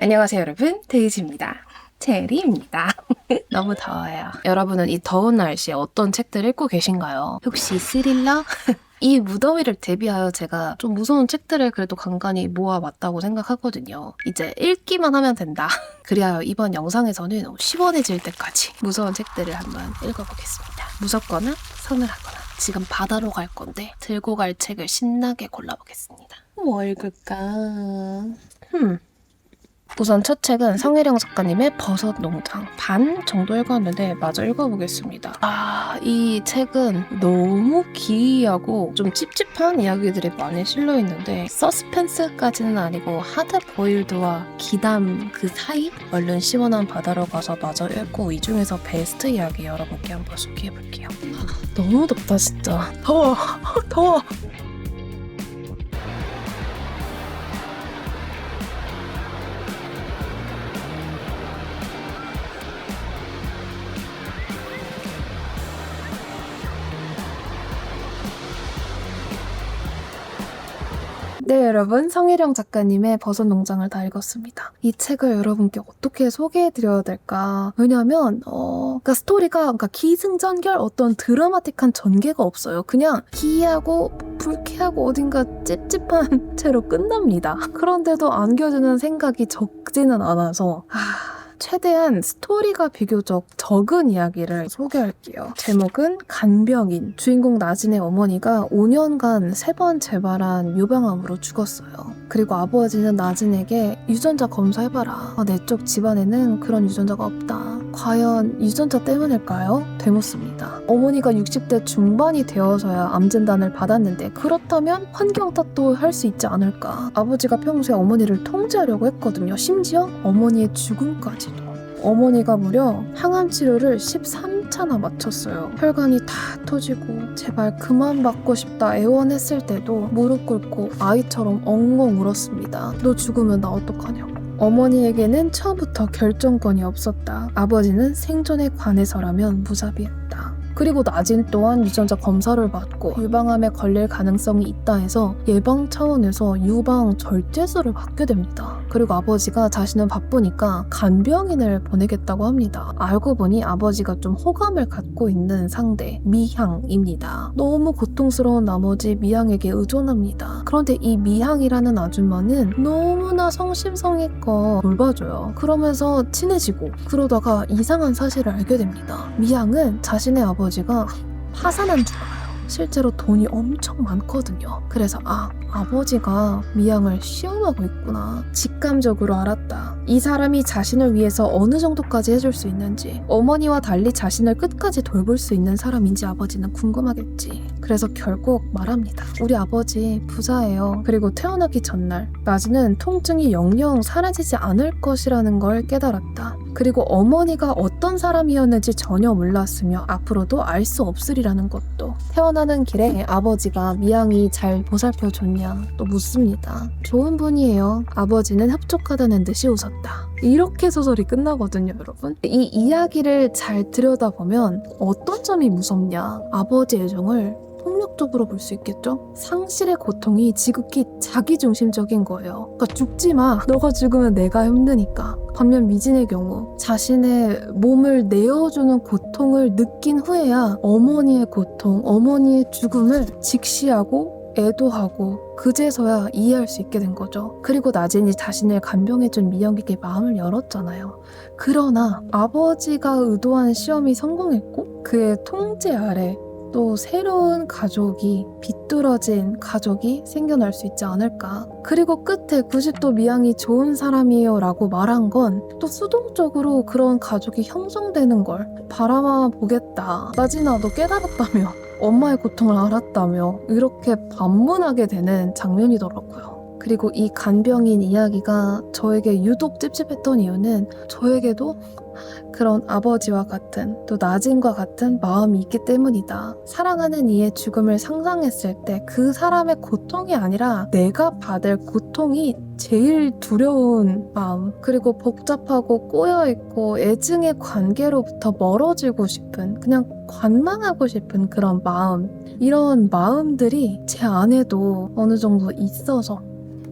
안녕하세요 여러분 데이지입니다. 체리입니다. 너무 더워요. 여러분은 이 더운 날씨에 어떤 책들 읽고 계신가요? 혹시 스릴러? 이 무더위를 대비하여 제가 좀 무서운 책들을 그래도 간간히 모아왔다고 생각하거든요. 이제 읽기만 하면 된다. 그리하여 이번 영상에서는 시원해질 때까지 무서운 책들을 한번 읽어보겠습니다. 무섭거나 서늘하거나 지금 바다로 갈 건데 들고 갈 책을 신나게 골라보겠습니다. 뭐 읽을까? 흠. 우선 첫 책은 성혜령 작가님의 버섯 농장 반 정도 읽었는데 마저 읽어보겠습니다. 아, 이 책은 너무 기이하고 좀 찝찝한 이야기들이 많이 실려 있는데 서스펜스까지는 아니고 하드 보일드와 기담 그 사이 얼른 시원한 바다로 가서 마저 읽고 이 중에서 베스트 이야기 여러분께 한번 소개해 볼게요. 너무 덥다 진짜. 더워, 더워. 네, 여러분. 성희령 작가님의 버섯 농장을 다 읽었습니다. 이 책을 여러분께 어떻게 소개해드려야 될까? 왜냐면, 어, 그니까 스토리가, 그니까 기승전결 어떤 드라마틱한 전개가 없어요. 그냥 기이하고 불쾌하고 어딘가 찝찝한 채로 끝납니다. 그런데도 안겨주는 생각이 적지는 않아서, 아, 최대한 스토리가 비교적 적은 이야기를 소개할게요. 제목은 간병인. 주인공 나진의 어머니가 5년간 세번 재발한 유방암으로 죽었어요. 그리고 아버지는 나진에게 유전자 검사해봐라. 아, 내쪽 집안에는 그런 유전자가 없다. 과연 유전자 때문일까요? 되묻습니다. 어머니가 60대 중반이 되어서야 암 진단을 받았는데 그렇다면 환경 탓도 할 수 있지 않을까? 아버지가 평소에 어머니를 통제하려고 했거든요. 심지어 어머니의 죽음까지도. 어머니가 무려 항암 치료를 13차나 마쳤어요. 혈관이 다 터지고 제발 그만 받고 싶다 애원했을 때도 무릎 꿇고 아이처럼 엉엉 울었습니다. 너 죽으면 나 어떡하냐고. 어머니에게는 처음부터 결정권이 없었다. 아버지는 생존에 관해서라면 무자비했다. 그리고 나진 또한 유전자 검사를 받고 유방암에 걸릴 가능성이 있다 해서 예방 차원에서 유방 절제술을 받게 됩니다. 그리고 아버지가 자신은 바쁘니까 간병인을 보내겠다고 합니다. 알고 보니 아버지가 좀 호감을 갖고 있는 상대 미향입니다. 너무 고통스러운 나머지 미향에게 의존합니다. 그런데 이 미향이라는 아줌마는 너무나 성심성의껏 돌봐줘요. 그러면서 친해지고 그러다가 이상한 사실을 알게 됩니다. 미향은 자신의 아버지 가 파산한 줄 알아요. 실제로 돈이 엄청 많거든요. 그래서 아, 아버지가 미양을 시험하고 있구나. 직감적으로 알았다. 이 사람이 자신을 위해서 어느 정도까지 해줄 수 있는지, 어머니와 달리 자신을 끝까지 돌볼 수 있는 사람인지 아버지는 궁금하겠지. 그래서 결국 말합니다. 우리 아버지 부자예요. 그리고 태어나기 전날, 나지는 통증이 영영 사라지지 않을 것이라는 걸 깨달았다. 그리고 어머니가 어떤 사람이었는지 전혀 몰랐으며 앞으로도 알 수 없으리라는 것도. 태어나는 길에 아버지가 미양이 잘 보살펴 줬냐 또 묻습니다. 좋은 분이에요. 아버지는 협족하다는 듯이 웃었다. 이렇게 소설이 끝나거든요, 여러분. 이 이야기를 잘 들여다보면 어떤 점이 무섭냐? 아버지 애정을 폭력적으로 볼 수 있겠죠? 상실의 고통이 지극히 자기중심적인 거예요. 그러니까 죽지 마. 너가 죽으면 내가 힘드니까. 반면 미진의 경우 자신의 몸을 내어주는 고통을 느낀 후에야 어머니의 고통, 어머니의 죽음을 직시하고 애도하고 그제서야 이해할 수 있게 된 거죠. 그리고 나진이 자신을 간병해준 미영에게 마음을 열었잖아요. 그러나 아버지가 의도한 시험이 성공했고 그의 통제 아래 또 새로운 가족이 비뚤어진 가족이 생겨날 수 있지 않을까. 그리고 끝에 90도 미양이 좋은 사람이에요 라고 말한 건 또 수동적으로 그런 가족이 형성되는 걸 바라만 보겠다. 나진아 너 깨달았다며. 엄마의 고통을 알았다며. 이렇게 반문하게 되는 장면이더라고요. 그리고 이 간병인 이야기가 저에게 유독 찝찝했던 이유는 저에게도 그런 아버지와 같은 또 나진과 같은 마음이 있기 때문이다. 사랑하는 이의 죽음을 상상했을 때 그 사람의 고통이 아니라 내가 받을 고통이 제일 두려운 마음 그리고 복잡하고 꼬여있고 애증의 관계로부터 멀어지고 싶은 그냥 관망하고 싶은 그런 마음 이런 마음들이 제 안에도 어느 정도 있어서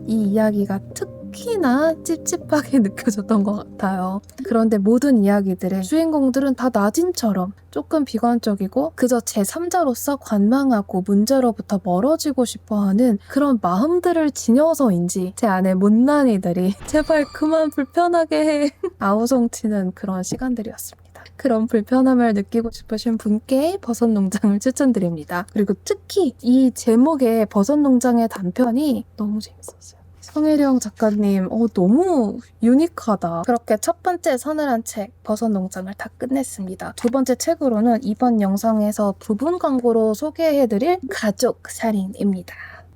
이 이야기가 특 특히나 찝찝하게 느껴졌던 것 같아요. 그런데 모든 이야기들의 주인공들은 다 나진처럼 조금 비관적이고 그저 제3자로서 관망하고 문제로부터 멀어지고 싶어하는 그런 마음들을 지녀서인지 제 안에 못난이들이 제발 그만 불편하게 해 아우성치는 그런 시간들이었습니다. 그런 불편함을 느끼고 싶으신 분께 버섯 농장을 추천드립니다. 그리고 특히 이 제목의 버섯 농장의 단편이 너무 재밌었어요. 성혜령 작가님, 어, 너무 유니크하다. 그렇게 첫 번째 서늘한 책, 버섯 농장을 다 끝냈습니다. 두 번째 책으로는 이번 영상에서 부분 광고로 소개해드릴 가족 살인입니다.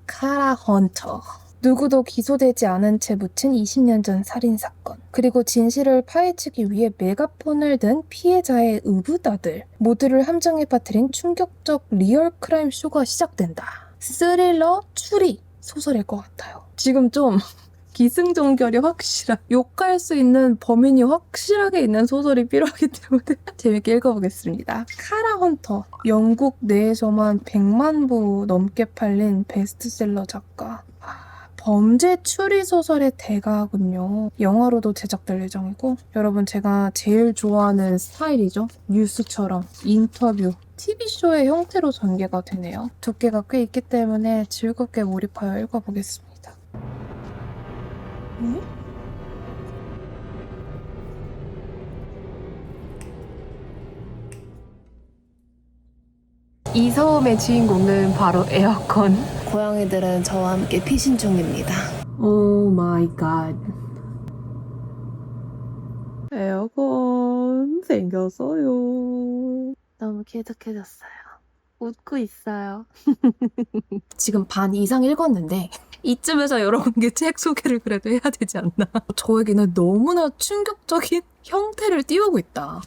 카라 헌터. 누구도 기소되지 않은 채 묻힌 20년 전 살인 사건. 그리고 진실을 파헤치기 위해 메가폰을 든 피해자의 의붓아들. 모두를 함정에 빠뜨린 충격적 리얼 크라임 쇼가 시작된다. 스릴러 추리 소설일 것 같아요. 지금 좀 기승전결이 확실한 욕할 수 있는 범인이 확실하게 있는 소설이 필요하기 때문에 재밌게 읽어보겠습니다. 카라 헌터 영국 내에서만 100만 부 넘게 팔린 베스트셀러 작가 아, 범죄 추리 소설의 대가군요. 영화로도 제작될 예정이고 여러분 제가 제일 좋아하는 스타일이죠. 뉴스처럼 인터뷰 TV쇼의 형태로 전개가 되네요. 두께가 꽤 있기 때문에 즐겁게 몰입하여 읽어보겠습니다. 응? 이 소음의 주인공은 바로 에어컨. 고양이들은 저와 함께 피신 중입니다. 오 마이 갓. 에어컨 생겼어요. 너무 쾌적해졌어요. 웃고 있어요. 지금 반 이상 읽었는데 이쯤에서 여러분께 책 소개를 그래도 해야 되지 않나. 저에게는 너무나 충격적인 형태를 띄우고 있다.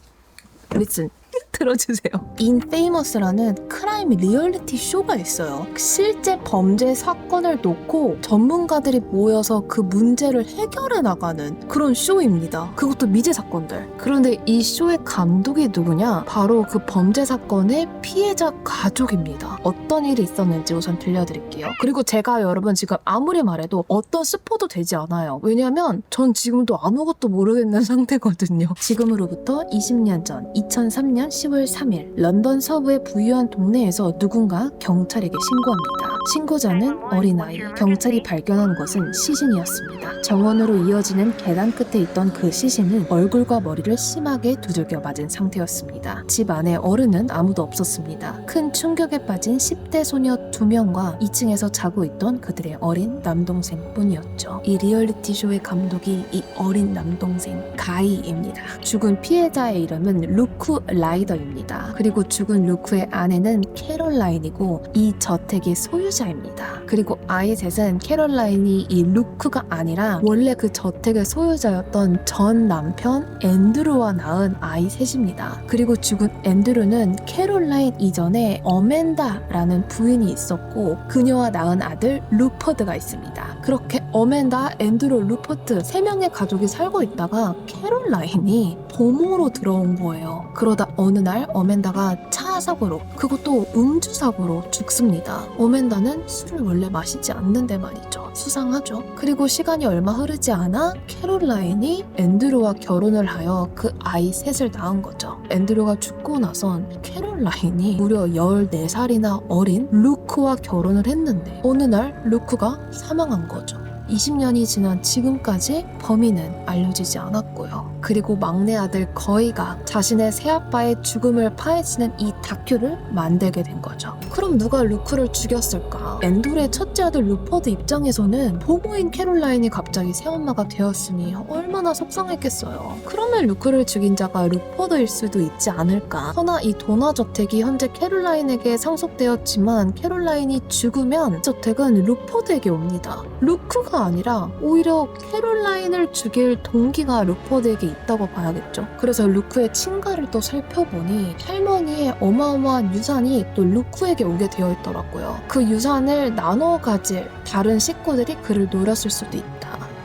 리슨 들어주세요. 인페이머스라는 크라임 리얼리티 쇼가 있어요. 실제 범죄 사건을 놓고 전문가들이 모여서 그 문제를 해결해 나가는 그런 쇼입니다. 그것도 미제 사건들. 그런데 이 쇼의 감독이 누구냐? 바로 그 범죄 사건의 피해자 가족입니다. 어떤 일이 있었는지 우선 들려드릴게요. 그리고 제가 여러분 지금 아무리 말해도 어떤 스포도 되지 않아요. 왜냐면 전 지금도 아무것도 모르겠는 상태거든요. 지금으로부터 20년 전 2003년 10월 3일 런던 서부의 부유한 동네에서 누군가 경찰에게 신고합니다. 신고자는 어린아이. 경찰이 발견한 것은 시신이었습니다. 정원으로 이어지는 계단 끝에 있던 그 시신은 얼굴과 머리를 심하게 두들겨 맞은 상태였습니다. 집 안에 어른은 아무도 없었습니다. 큰 충격에 빠진 10대 소녀 2명과 2층에서 자고 있던 그들의 어린 남동생 뿐이었죠. 이 리얼리티 쇼의 감독이 이 어린 남동생 가이입니다. 죽은 피해자의 이름은 루크 라이더 입니다. 그리고 죽은 루크의 아내는 캐롤라인이고 이 저택의 소유자입니다. 그리고 아이 셋은 캐롤라인이 이 루크가 아니라 원래 그 저택의 소유자였던 전 남편 앤드루와 낳은 아이 셋입니다. 그리고 죽은 앤드루는 캐롤라인 이전에 어멘다라는 부인이 있었고 그녀와 낳은 아들 루퍼드가 있습니다. 그렇게 어멘다, 앤드루, 루퍼트 세 명의 가족이 살고 있다가 캐롤라인이 보모로 들어온 거예요. 그러다 어느 날 어멘다가 차 사고로 그것도 음주 사고로 죽습니다. 어멘다는 술을 원래 마시지 않는데 말이죠. 수상하죠. 그리고 시간이 얼마 흐르지 않아 캐롤라인이 앤드루와 결혼을 하여 그 아이 셋을 낳은 거죠. 앤드루가 죽고 나선 캐롤라인이 무려 14살이나 어린 루크와 결혼을 했는데 어느 날 루크가 사망한 거 죠. 20년이 지난 지금까지 범인은 알려지지 않았고요. 그리고 막내 아들 거이가 자신의 새아빠의 죽음을 파헤치는 이 다큐를 만들게 된 거죠. 그럼 누가 루크를 죽였을까? 앤돌의 첫째 아들 루퍼드 입장에서는 보모인 캐롤라인이 갑자기 새엄마가 되었으니 얼마나 속상했겠어요. 그러면 루크를 죽인 자가 루퍼드일 수도 있지 않을까? 허나 이 도나 저택이 현재 캐롤라인에게 상속되었지만 캐롤라인이 죽으면 저택은 루퍼드에게 옵니다. 루크가 아니라 오히려 캐롤라인을 죽일 동기가 루퍼드에게 있다고 봐야겠죠. 그래서 루크의 친가를 또 살펴보니 할머니의 어마어마한 유산이 또 루크에게 오게 되어 있더라고요. 그 유산을 나눠 가질 다른 식구들이 그를 노렸을 수도 있다.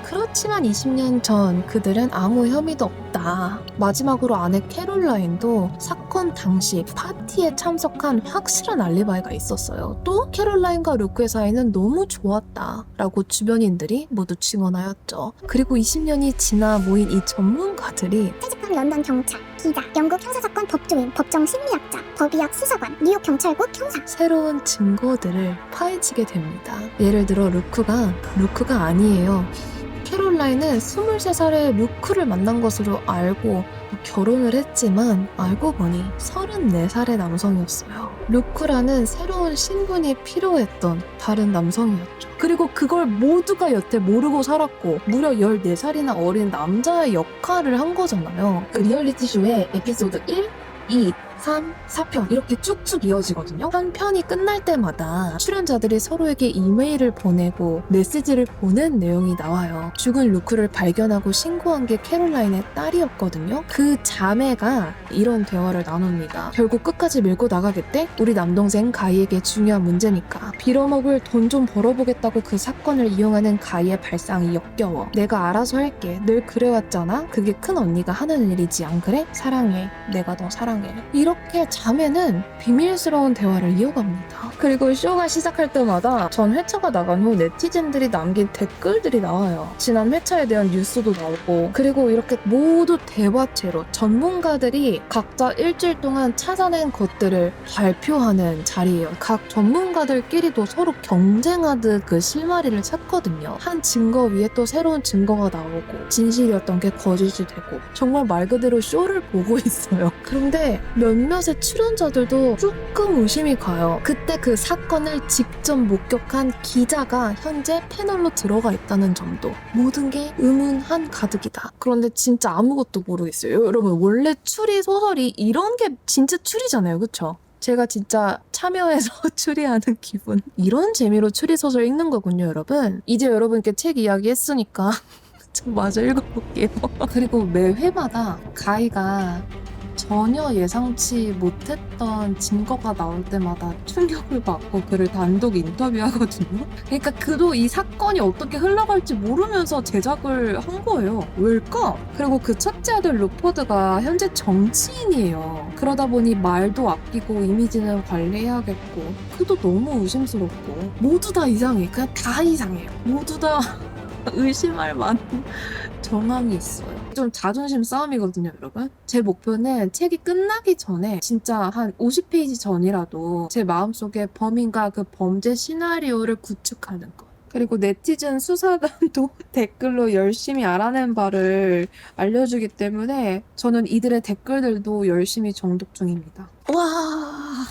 그렇지만 20년 전 그들은 아무 혐의도 없다. 마지막으로 아내 캐롤라인도 사건 당시 파티에 참석한 확실한 알리바이가 있었어요. 또 캐롤라인과 루크의 사이는 너무 좋았다 라고 주변인들이 모두 증언하였죠. 그리고 20년이 지나 모인 이 전문가들이 퇴직한 런던 경찰, 기자, 영국 형사사건 법조인, 법정 심리학자, 법의학 수사관, 뉴욕 경찰국 형사. 새로운 증거들을 파헤치게 됩니다. 예를 들어 루크가 루크가 아니에요. 캐롤라인은 23살에 루크를 만난 것으로 알고 결혼을 했지만 알고 보니 34살의 남성이었어요. 루크라는 새로운 신분이 필요했던 다른 남성이었죠. 그리고 그걸 모두가 여태 모르고 살았고 무려 14살이나 어린 남자의 역할을 한 거잖아요. 그 리얼리티 쇼의 에피소드 1, 2, 3, 4편 이렇게 쭉쭉 이어지거든요. 한 편이 끝날 때마다 출연자들이 서로에게 이메일을 보내고 메시지를 보낸 내용이 나와요. 죽은 루크를 발견하고 신고한 게 캐롤라인의 딸이었거든요. 그 자매가 이런 대화를 나눕니다. 결국 끝까지 밀고 나가겠대? 우리 남동생 가희에게 중요한 문제니까. 빌어먹을 돈 좀 벌어보겠다고 그 사건을 이용하는 가희의 발상이 역겨워. 내가 알아서 할게. 늘 그래왔잖아. 그게 큰 언니가 하는 일이지 안 그래? 사랑해. 내가 너 사랑해. 이 렇게 자매는 비밀스러운 대화를 이어갑니다. 그리고 쇼가 시작할 때마다 전 회차가 나간 후 네티즌들이 남긴 댓글들이 나와요. 지난 회차에 대한 뉴스도 나오고 그리고 이렇게 모두 대화체로 전문가들이 각자 일주일 동안 찾아낸 것들을 발표하는 자리예요. 각 전문가들끼리도 서로 경쟁하듯 그 실마리를 찾거든요. 한 증거 위에 또 새로운 증거가 나오고 진실이었던 게 거짓이 되고 정말 말 그대로 쇼를 보고 있어요. 그런데 몇 몇의 출연자들도 조금 의심이 가요. 그때 그 사건을 직접 목격한 기자가 현재 패널로 들어가 있다는 점도 모든 게 의문 한 가득이다. 그런데 진짜 아무것도 모르겠어요. 여러분 원래 추리 소설이 이런 게 진짜 추리잖아요, 그쵸? 제가 진짜 참여해서 추리하는 기분. 이런 재미로 추리 소설 읽는 거군요, 여러분. 이제 여러분께 책 이야기 했으니까 좀 마저 읽어볼게요. 그리고 매 회마다 가이가 전혀 예상치 못했던 증거가 나올 때마다 충격을 받고 그를 단독 인터뷰하거든요. 그러니까 그도 이 사건이 어떻게 흘러갈지 모르면서 제작을 한 거예요. 왜일까? 그리고 그 첫째 아들 루포드가 현재 정치인이에요. 그러다 보니 말도 아끼고 이미지는 관리해야겠고 그도 너무 의심스럽고 모두 다 이상해. 그냥 다 이상해요. 모두 다 의심할 만한 정황이 있어요. 좀 자존심 싸움이거든요, 여러분. 제 목표는 책이 끝나기 전에 진짜 한 50페이지 전이라도 제 마음속에 범인과 그 범죄 시나리오를 구축하는 거. 그리고 네티즌 수사단도 댓글로 열심히 알아낸 바를 알려주기 때문에 저는 이들의 댓글들도 열심히 정독 중입니다. 와,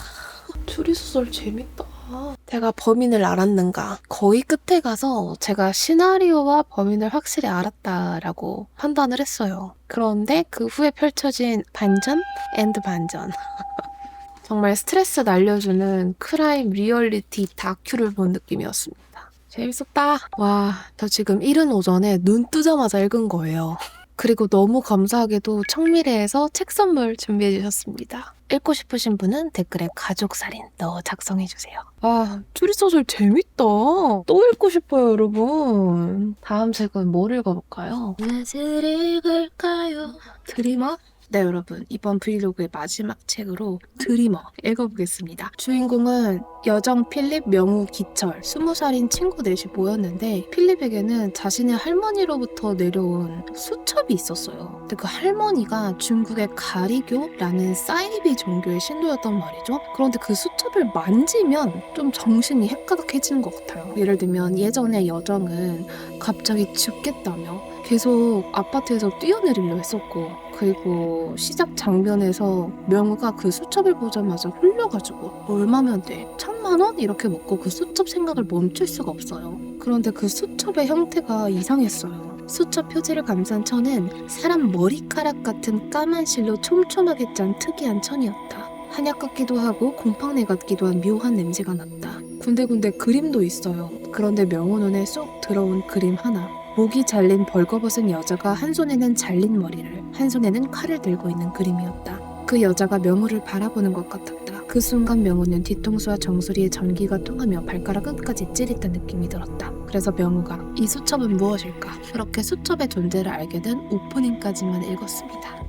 추리소설 재밌다. 제가 범인을 알았는가? 거의 끝에 가서 제가 시나리오와 범인을 확실히 알았다라고 판단을 했어요. 그런데 그 후에 펼쳐진 반전 앤드 반전. 정말 스트레스 날려주는 크라임 리얼리티 다큐를 본 느낌이었습니다. 재밌었다. 와, 저 지금 이른 오전에 눈 뜨자마자 읽은 거예요. 그리고 너무 감사하게도 청미래에서 책 선물 준비해 주셨습니다. 읽고 싶으신 분은 댓글에 가족살인 넣어 작성해 주세요. 아, 추리소설 재밌다. 또 읽고 싶어요, 여러분. 다음 책은 뭘 읽어볼까요? 무엇을 읽을까요? 드리머? 네, 여러분. 이번 브이로그의 마지막 책으로 드리머 읽어보겠습니다. 주인공은 여정 필립, 명우, 기철, 스무 살인 친구 넷이 모였는데 필립에게는 자신의 할머니로부터 내려온 수첩이 있었어요. 근데 그 할머니가 중국의 가리교라는 사이비 종교의 신도였단 말이죠. 그런데 그 수첩을 만지면 좀 정신이 헷가닥해지는 것 같아요. 예를 들면 예전에 여정은 갑자기 죽겠다며 계속 아파트에서 뛰어내리려 했었고 그리고 시작 장면에서 명우가 그 수첩을 보자마자 홀려가지고 얼마면 돼? 천만 원? 이렇게 먹고 그 수첩 생각을 멈출 수가 없어요. 그런데 그 수첩의 형태가 이상했어요. 수첩 표지를 감싼 천은 사람 머리카락 같은 까만 실로 촘촘하게 짠 특이한 천이었다. 한약 같기도 하고 곰팡내 같기도 한 묘한 냄새가 났다. 군데군데 그림도 있어요. 그런데 명호 눈에 쏙 들어온 그림 하나. 목이 잘린 벌거벗은 여자가 한 손에는 잘린 머리를, 한 손에는 칼을 들고 있는 그림이었다. 그 여자가 명호를 바라보는 것 같았다. 그그 순간 명우는 뒤통수와 정수리에 전기가 통하며 발가락 끝까지 찌릿한 느낌이 들었다. 그래서 명우가 이 수첩은 무엇일까? 그렇게 수첩의 존재를 알게 된 오프닝까지만 읽었습니다.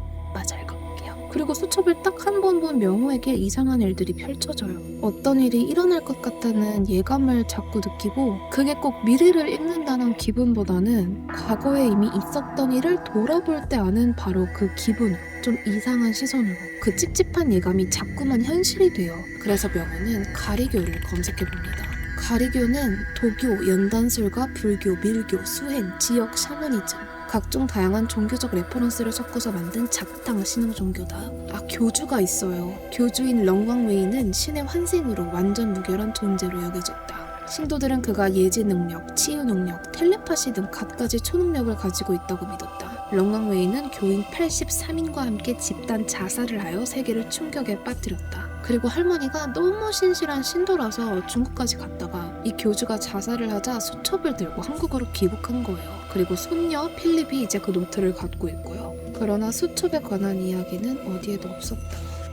그리고 수첩을 딱 한 번 본 명우에게 이상한 일들이 펼쳐져요. 어떤 일이 일어날 것 같다는 예감을 자꾸 느끼고 그게 꼭 미래를 읽는다는 기분보다는 과거에 이미 있었던 일을 돌아볼 때 아는 바로 그 기분, 좀 이상한 시선으로 그 찝찝한 예감이 자꾸만 현실이 돼요. 그래서 명우는 가리교를 검색해 봅니다. 가리교는 도교, 연단술과 불교, 밀교, 수행, 지역 샤머니즘 각종 다양한 종교적 레퍼런스를 섞어서 만든 작당 신앙 종교다. 아 교주가 있어요. 교주인 렁왕웨이는 신의 환생으로 완전 무결한 존재로 여겨졌다. 신도들은 그가 예지 능력, 치유 능력, 텔레파시 등 갖가지 초능력을 가지고 있다고 믿었다. 렁왕웨이는 교인 83인과 함께 집단 자살을 하여 세계를 충격에 빠뜨렸다. 그리고 할머니가 너무 신실한 신도라서 중국까지 갔다가 이 교주가 자살을 하자 수첩을 들고 한국으로 귀국한 거예요. 그리고 손녀 필립이 이제 그 노트를 갖고 있고요. 그러나 수첩에 관한 이야기는 어디에도 없었다.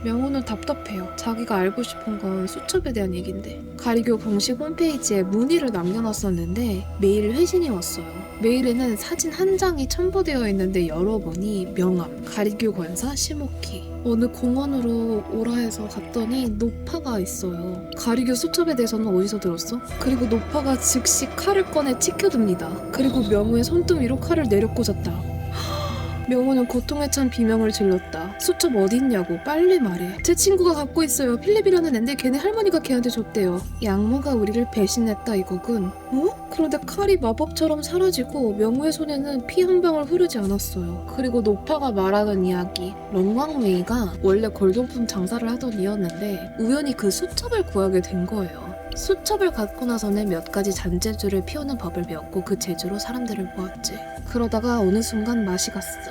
명호는 답답해요. 자기가 알고 싶은 건 수첩에 대한 얘긴데. 가리교 공식 홈페이지에 문의를 남겨놨었는데 메일 회신이 왔어요. 메일에는 사진 한 장이 첨부되어 있는데 열어보니 명함, 가리교 권사 시모키. 어느 공원으로 오라 해서 갔더니 노파가 있어요. 가리교 수첩에 대해서는 어디서 들었어? 그리고 노파가 즉시 칼을 꺼내 치켜듭니다. 그리고 명우의 손등 위로 칼을 내려 꽂았다. 명호는 고통에 찬 비명을 질렀다. 수첩 어디 있냐고 빨리 말해. 제 친구가 갖고 있어요. 필립이라는 앤데 걔네 할머니가 걔한테 줬대요. 양모가 우리를 배신했다 이거군. 어? 그런데 칼이 마법처럼 사라지고 명호의 손에는 피 한 방울 흐르지 않았어요. 그리고 노파가 말하던 이야기. 런왕웨이가 원래 골동품 장사를 하던 이였는데 우연히 그 수첩을 구하게 된 거예요. 수첩을 갖고 나서는 몇 가지 잔재주를 피우는 법을 배웠고 그 재주로 사람들을 모았지. 그러다가 어느 순간 맛이 갔어.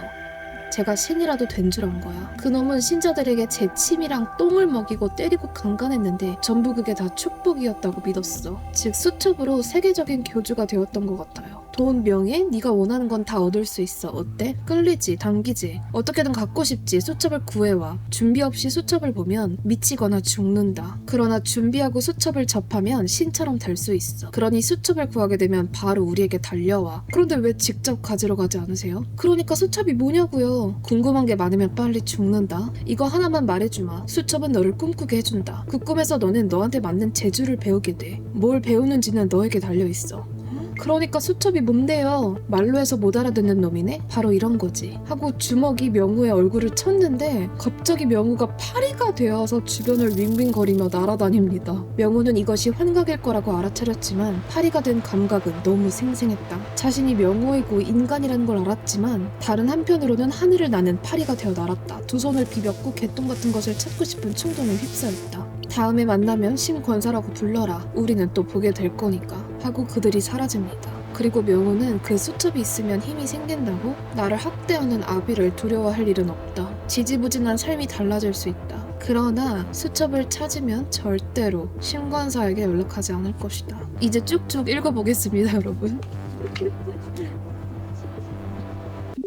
제가 신이라도 된 줄 안 거야. 그놈은 신자들에게 제 침이랑 똥을 먹이고 때리고 강간했는데 전부 그게 다 축복이었다고 믿었어. 즉 수첩으로 세계적인 교주가 되었던 것 같아요. 돈, 명예, 네가 원하는 건 다 얻을 수 있어. 어때? 끌리지, 당기지. 어떻게든 갖고 싶지. 수첩을 구해와. 준비 없이 수첩을 보면 미치거나 죽는다. 그러나 준비하고 수첩을 접하면 신처럼 될 수 있어. 그러니 수첩을 구하게 되면 바로 우리에게 달려와. 그런데 왜 직접 가지러 가지 않으세요? 그러니까 수첩이 뭐냐고요. 궁금한 게 많으면 빨리 죽는다. 이거 하나만 말해주마. 수첩은 너를 꿈꾸게 해준다. 그 꿈에서 너는 너한테 맞는 재주를 배우게 돼. 뭘 배우는지는 너에게 달려 있어. 그러니까 수첩이 뭔데요? 말로 해서 못 알아듣는 놈이네? 바로 이런 거지. 하고 주먹이 명우의 얼굴을 쳤는데 갑자기 명우가 파리가 되어서 주변을 윙윙거리며 날아다닙니다. 명우는 이것이 환각일 거라고 알아차렸지만 파리가 된 감각은 너무 생생했다. 자신이 명우이고 인간이라는 걸 알았지만 다른 한편으로는 하늘을 나는 파리가 되어 날았다. 두 손을 비볐고 개똥 같은 것을 찾고 싶은 충동에 휩싸였다. 다음에 만나면 심권사라고 불러라. 우리는 또 보게 될 거니까. 하고 그들이 사라집니다. 그리고 명우는 그 수첩이 있으면 힘이 생긴다고 나를 학대하는 아비를 두려워할 일은 없다. 지지부진한 삶이 달라질 수 있다. 그러나 수첩을 찾으면 절대로 심관사에게 연락하지 않을 것이다. 이제 쭉쭉 읽어보겠습니다, 여러분.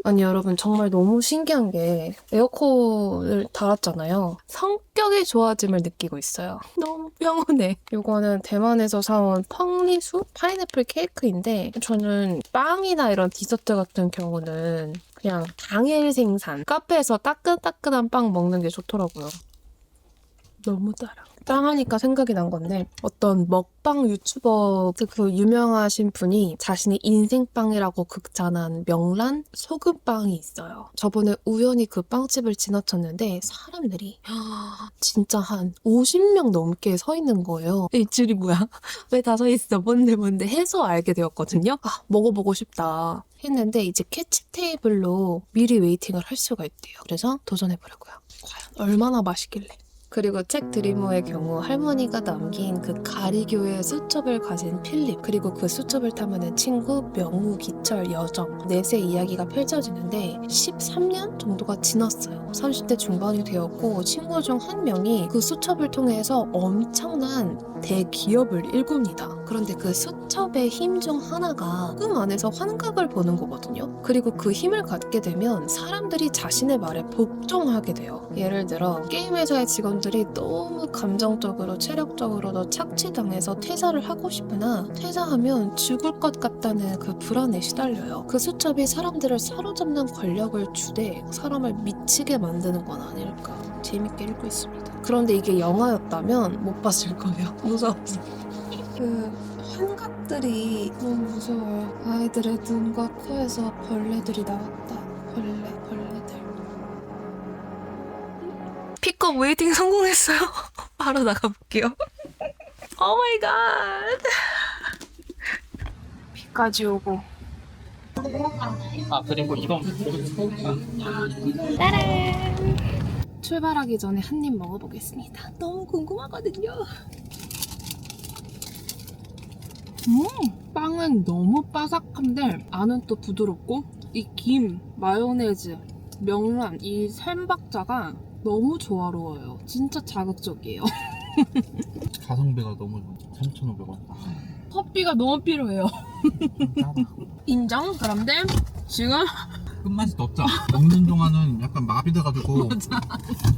아니 여러분 정말 너무 신기한 게 에어컨을 달았잖아요. 성격의 좋아짐을 느끼고 있어요. 너무 평온해. 이거는 대만에서 사온 펑리수 파인애플 케이크인데 저는 빵이나 이런 디저트 같은 경우는 그냥 당일 생산 카페에서 따끈따끈한 빵 먹는 게 좋더라고요. 너무 달아. 빵 하니까 생각이 난 건데 어떤 먹방 유튜버 그 유명하신 분이 자신이 인생빵이라고 극찬한 명란 소금빵이 있어요. 저번에 우연히 그 빵집을 지나쳤는데 사람들이 진짜 한 50명 넘게 서 있는 거예요. 이 줄이 뭐야? 왜 다 서 있어? 뭔데 뭔데 해서 알게 되었거든요. 아 먹어보고 싶다. 했는데 이제 캐치 테이블로 미리 웨이팅을 할 수가 있대요. 그래서 도전해보려고요. 과연 얼마나 맛있길래. 그리고 책 드리머의 경우 할머니가 남긴 그 가리교의 수첩을 가진 필립 그리고 그 수첩을 탐하는 친구 명우 기철 여정 넷의 이야기가 펼쳐지는데 13년 정도가 지났어요. 30대 중반이 되었고 친구 중 한 명이 그 수첩을 통해서 엄청난 대기업을 일굽니다. 그런데 그 수첩의 힘 중 하나가 꿈 안에서 환각을 보는 거거든요. 그리고 그 힘을 갖게 되면 사람들이 자신의 말에 복종하게 돼요. 예를 들어 게임 회사의 직원 사람들이 너무 감정적으로 체력적으로도 착취당해서 퇴사를 하고 싶으나 퇴사하면 죽을 것 같다는 그 불안에 시달려요. 그 수첩이 사람들을 사로잡는 권력을 주되 사람을 미치게 만드는 건 아닐까 재밌게 읽고 있습니다. 그런데 이게 영화였다면 못 봤을 거예요. 무서워서. 그 환각들이 너무 무서워요. 아이들의 눈과 코에서 벌레들이 나왔다. 벌레, 픽업 웨이팅 성공했어요. 바로 나가볼게요. 오 마이 갓. 비까지 오고. 아 그리고 이건 출발하기 전에 한 입 먹어보겠습니다. 너무 궁금하거든요. 음, 빵은 너무 바삭한데 안은 또 부드럽고 이 김, 마요네즈, 명란 이 삼박자가 너무 조화로워요. 진짜 자극적이에요. 가성비가 너무 3,500원. 커피가 너무 필요해요. 인정? 그런데 지금 끝맛이 더 짜. 먹는 동안은 약간 마비돼가지고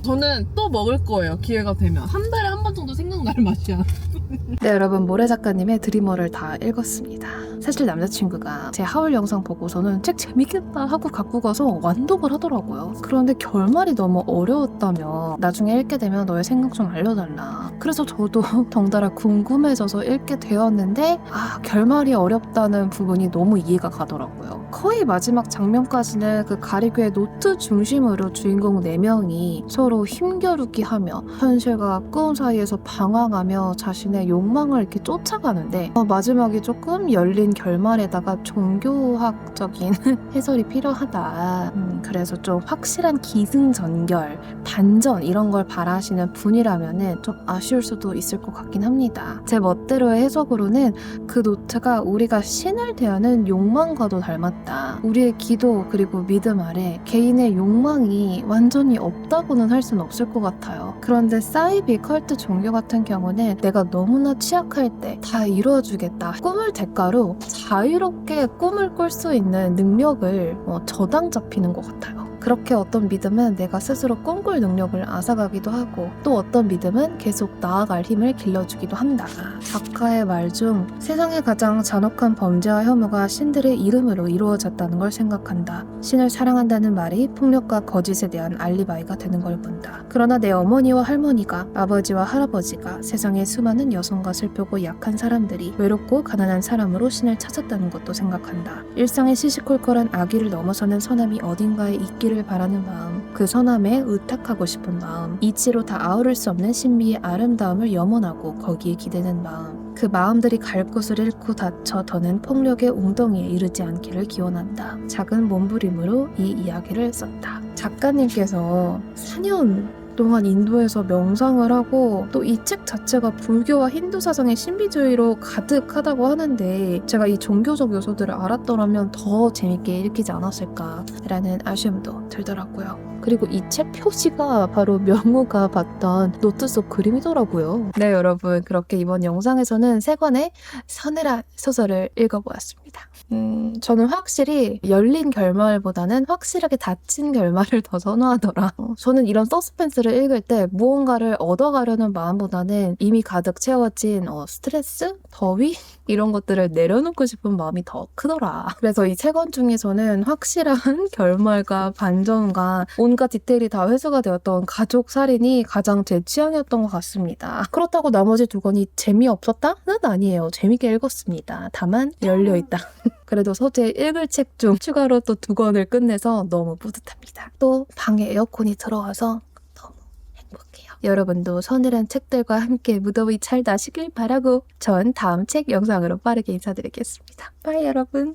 저는 또 먹을 거예요. 기회가 되면 한 달에 한 번 정도 생각날 맛이야. 네 여러분 모래 작가님의 드리머를 다 읽었습니다. 사실 남자친구가 제 하울 영상 보고서는 책 재밌겠다 하고 갖고 가서 완독을 하더라고요. 그런데 결말이 너무 어려웠다며 나중에 읽게 되면 너의 생각 좀 알려달라. 그래서 저도 덩달아 궁금해져서 읽게 되었는데 아 결말이 어렵다는 부분이 너무 이해가 가더라고요. 거의 마지막 장면까지는 그 가리교의 노트 중심으로 주인공 4명이 서로 힘겨루기 하며 현실과 꿈 사이에서 방황하며 자신의 욕망을 이렇게 쫓아가는데 어, 마지막에 조금 열린 결말에다가 종교학적인 해설이 필요하다. 음, 그래서 좀 확실한 기승전결, 반전 이런 걸 바라시는 분이라면은 좀 아쉬울 수도 있을 것 같긴 합니다. 제 멋대로의 해석으로는 그 노트가 우리가 신을 대하는 욕망과도 닮았다. 우리의 기도 그리고 믿음 아래 개인의 욕망이 완전히 없다고는 할 수는 없을 것 같아요. 그런데 사이비 컬트 종교 같은 경우는 내가 너무나 취약할 때 다 이루어주겠다. 꿈을 대가로 자유롭게 꿈을 꿀 수 있는 능력을 어, 저당 잡히는 것 같아요. 그렇게 어떤 믿음은 내가 스스로 꿈꿀 능력을 앗아가기도 하고 또 어떤 믿음은 계속 나아갈 힘을 길러주기도 한다. 작가의 말 중 세상에 가장 잔혹한 범죄와 혐오가 신들의 이름으로 이루어졌다는 걸 생각한다. 신을 사랑한다는 말이 폭력과 거짓에 대한 알리바이가 되는 걸 본다. 그러나 내 어머니와 할머니가 아버지와 할아버지가 세상의 수많은 여성과 슬프고 약한 사람들이 외롭고 가난한 사람으로 신을 찾았다는 것도 생각한다. 일상의 시시콜콜한 악의를 넘어서는 선함이 어딘가에 있기 를 바라는 마음, 그 선함에 의탁하고 싶은 마음, 이치로 다 아우를 수 없는 신비의 아름다움을 염원하고 거기에 기대는 마음, 그 마음들이 갈 곳을 잃고 다쳐 더는 폭력의 웅덩이에 이르지 않기를 기원한다. 작은 몸부림으로 이 이야기를 썼다. 작가님께서 4년 동안 인도에서 명상을 하고 또 이 책 자체가 불교와 힌두 사상의 신비주의로 가득하다고 하는데 제가 이 종교적 요소들을 알았더라면 더 재밌게 읽히지 않았을까라는 아쉬움도 들더라고요. 그리고 이 책 표지가 바로 명우가 봤던 노트 속 그림이더라고요. 네, 여러분. 그렇게 이번 영상에서는 세 권의 서늘한 소설을 읽어보았습니다. 음, 저는 확실히 열린 결말보다는 확실하게 닫힌 결말을 더 선호하더라. 어, 저는 이런 서스펜스를 읽을 때 무언가를 얻어가려는 마음보다는 이미 가득 채워진 어, 스트레스? 더위? 이런 것들을 내려놓고 싶은 마음이 더 크더라. 그래서 이 세 권 중에서는 확실한 결말과 반전과 온갖 디테일이 다 회수가 되었던 가족 살인이 가장 제 취향이었던 것 같습니다. 그렇다고 나머지 두 권이 재미없었다는 아니에요. 재밌게 읽었습니다. 다만 열려있다. 그래도 서재 읽을 책 중 추가로 또 두 권을 끝내서 너무 뿌듯합니다. 또 방에 에어컨이 들어와서 너무 행복해요. 여러분도 서늘한 책들과 함께 무더위 잘 나시길 바라고 전 다음 책 영상으로 빠르게 인사드리겠습니다. 빠이 여러분.